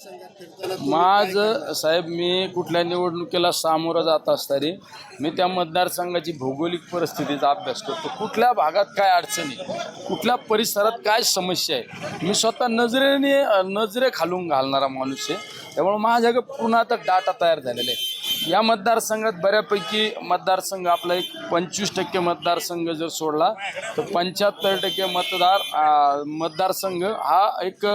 माझ साहेब मी कुठल्या निवडणुकीला सामोरं जात असताना मी त्या मतदारसंघाची भौगोलिक परिस्थितीचा अभ्यास करतो. कुठल्या भागात काय अडचणी कुठल्या परिसरात काय समस्या आहे? मी स्वतः नजरेने नजरे खालून घालणारा माणूस आहे. त्यामुळे माझ्याकडे पूर्ण आता डाटा तयार झालेला आहे. या मतदारसंघात बऱ्यापैकी मतदारसंघ आपला एक पंचवीस टक्के मतदारसंघ जर सोडला तर पंच्याहत्तर टक्के मतदार मतदारसंघ हा एक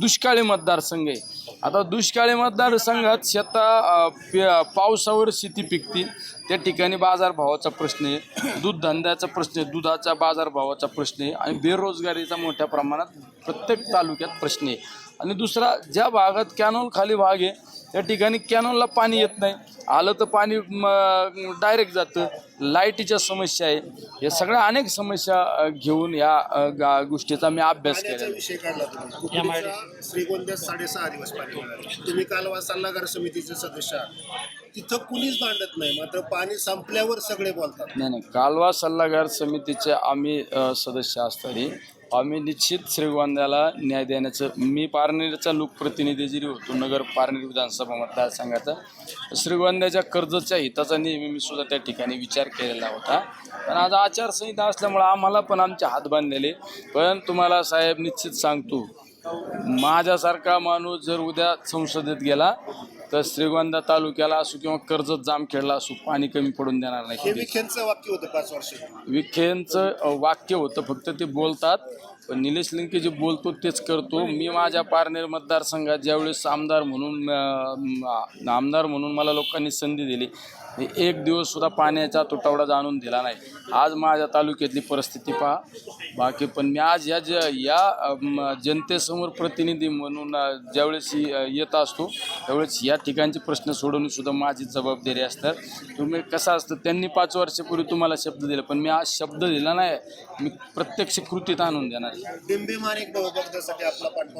दुष्काळी मतदारसंघ आहे. आता दुष्काळी मतदारसंघात शेता पावसावर शेती पिकते त्या ठिकाणी बाजारभावाचा प्रश्न आहे. दूध धंद्याचा प्रश्न आहे दुधाचा बाजारभावाचा प्रश्न आहे आणि बेरोजगारीचा मोठ्या प्रमाणात प्रत्येक तालुक्यात प्रश्न आहे. आणि दुसरा ज्या भागात कॅनॉल खाली भाग आहे त्या ठिकाणी कॅनॉलला पाणी येत नाही. आलं तर पाणी डायरेक्ट जातं. लाईटीच्या समस्या आहे. या सगळ्या अनेक समस्या घेऊन या गा- गोष्टीचा मी अभ्यास केला विषय काढला तुम्ही. कुकडीचा श्रीगोंद्यात साडेसहा दिवस पाणी. तुम्ही कालवा सल्लागार समितीचे सदस्य आहात. तिथं कुणीच भांडत नाही मात्र पाणी संपल्यावर सगळे बोलतात. नाही नाही. कालवा सल्लागार समितीचे आम्ही सदस्य असताना आम्ही निश्चित श्रीगोंद्याला न्याय देण्याचं मी पारनेरचा लोकप्रतिनिधी जरी होतो नगर पारनेर विधानसभा मतदारसंघाचा. श्रीगोंद्याच्या कर्जच्या हिताचा नेहमी मी सुद्धा त्या ठिकाणी विचार केलेला होता. पण आज आचारसंहिता असल्यामुळं आम्हाला पण आमचे हात बांधलेले. पण तुम्हाला साहेब निश्चित सांगतो माझ्यासारखा माणूस जर उद्या संसदेत गेला तर श्रीगोंदा तालुक्याला असो किंवा कर्जत जामखेडला असो पाणी कमी पडून देणार नाही. हे कधीच. विखेंचं वाक्य होतं पाच वर्ष विखेंचं वाक्य होतं फक्त ते बोलतात. पण निलेश लिंके जे बोलतो तेच करतो. मी माझ्या पारनेर मतदारसंघात ज्यावेळेस आमदार म्हणून अ, आमदार म्हणून मला लोकांनी संधी दिली एक दिवस सुद्धा पाण्याचा तुटवडा जाणून दिला नाही. आज माझ्या तालुक्यातली परिस्थिती पहा. बाकी पण मी आज या ज या जनतेसमोर प्रतिनिधी म्हणून ज्यावेळेस येत असतो त्यावेळेस या ठिकाणचे प्रश्न सोडवणे सुद्धा माझी जबाबदारी असतात तुम्ही कसं असतं त्यांनी पाच वर्षापूर्वी तुम्हाला शब्द दिला पण मी आज शब्द दिला नाही. मी प्रत्यक्ष कृतीत आणून देणार आहे. डिंबे माणिक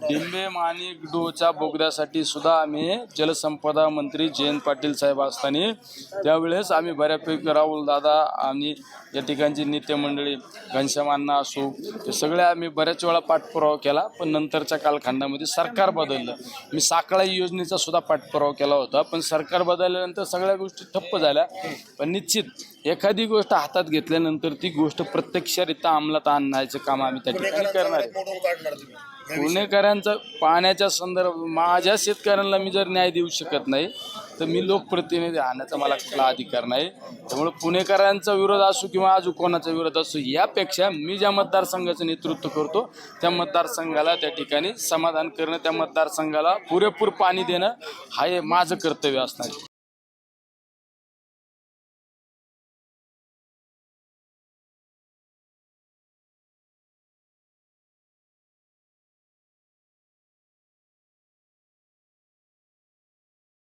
डिंबे माणिक डोच्या बोगद्यासाठी सुद्धा आम्ही जलसंपदा मंत्री जयंत पाटील साहेब असताना त्यावेळेस आम्ही बऱ्यापैकी राहुल दादा आणि या ठिकाणची नेते मंडळी घनश्यामांना असो ते सगळे आम्ही बऱ्याच वेळा पाठपुरावा केला पण नंतरच्या कालखंडामध्ये सरकार बदललं. मी साकळाई योजनेचा सुद्धा पाठपुरावा केला होता पण सरकार बदलल्यानंतर सगळ्या गोष्टी ठप्प झाल्या. पण निश्चित एखादी गोष्ट हातात घेतल्यानंतर ती गोष्ट प्रत्यक्षरित्या अंमलात आणण्याचं काम आम्ही त्या ठिकाणी करणार आहे. पुणेकरांचं पाण्याच्या संदर्भ माझ्या शेतकऱ्यांना मी जर न्याय देऊ शकत नाही तर मी लोकप्रतिनिधी आणण्याचा मला कुठला अधिकार नाही. त्यामुळे पुणेकरांचा विरोध असो किंवा अजून कोणाचा विरोध असो यापेक्षा मी ज्या मतदारसंघाचं नेतृत्व करतो त्या मतदारसंघाला त्या ठिकाणी समाधान करणं त्या मतदारसंघाला पुरेपूर पाणी देणं हा हे माझं कर्तव्य असणार आहे.